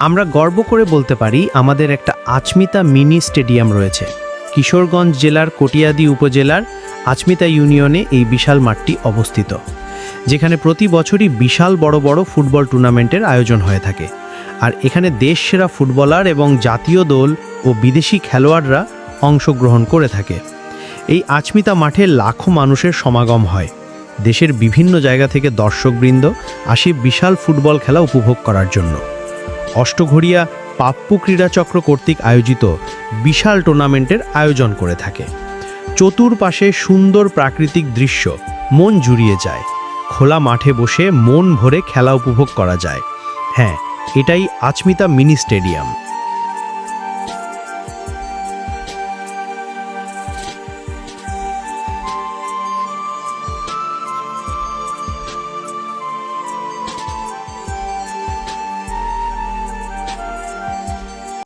আমরা গর্ব করে বলতে পারি, আমাদের একটা আচমিতা মিনি স্টেডিয়াম রয়েছে। কিশোরগঞ্জ জেলার কটিয়াদি উপজেলার আচমিতা ইউনিয়নে এই বিশাল মাঠটি অবস্থিত, যেখানে প্রতি বছরই বিশাল বড় বড় ফুটবল টুর্নামেন্টের আয়োজন হয়ে থাকে। আর এখানে দেশ সেরা ফুটবলার এবং জাতীয় দল ও বিদেশি খেলোয়াড়রা অংশগ্রহণ করে থাকে। এই আচমিতা মাঠে লাখো মানুষের সমাগম হয়। দেশের বিভিন্ন জায়গা থেকে দর্শকবৃন্দ আসে বিশাল ফুটবল খেলা উপভোগ করার জন্য। অষ্টঘড়িয়া পাপ্পু ক্রীড়াচক্র কর্তৃক আয়োজিত বিশাল টুর্নামেন্টের আয়োজন করে থাকে। চতুর্পাশে সুন্দর প্রাকৃতিক দৃশ্য, মন জুড়িয়ে যায়। খোলা মাঠে বসে মন ভরে খেলা উপভোগ করা যায়। হ্যাঁ এটাই আচমিতা মিনি স্টেডিয়াম।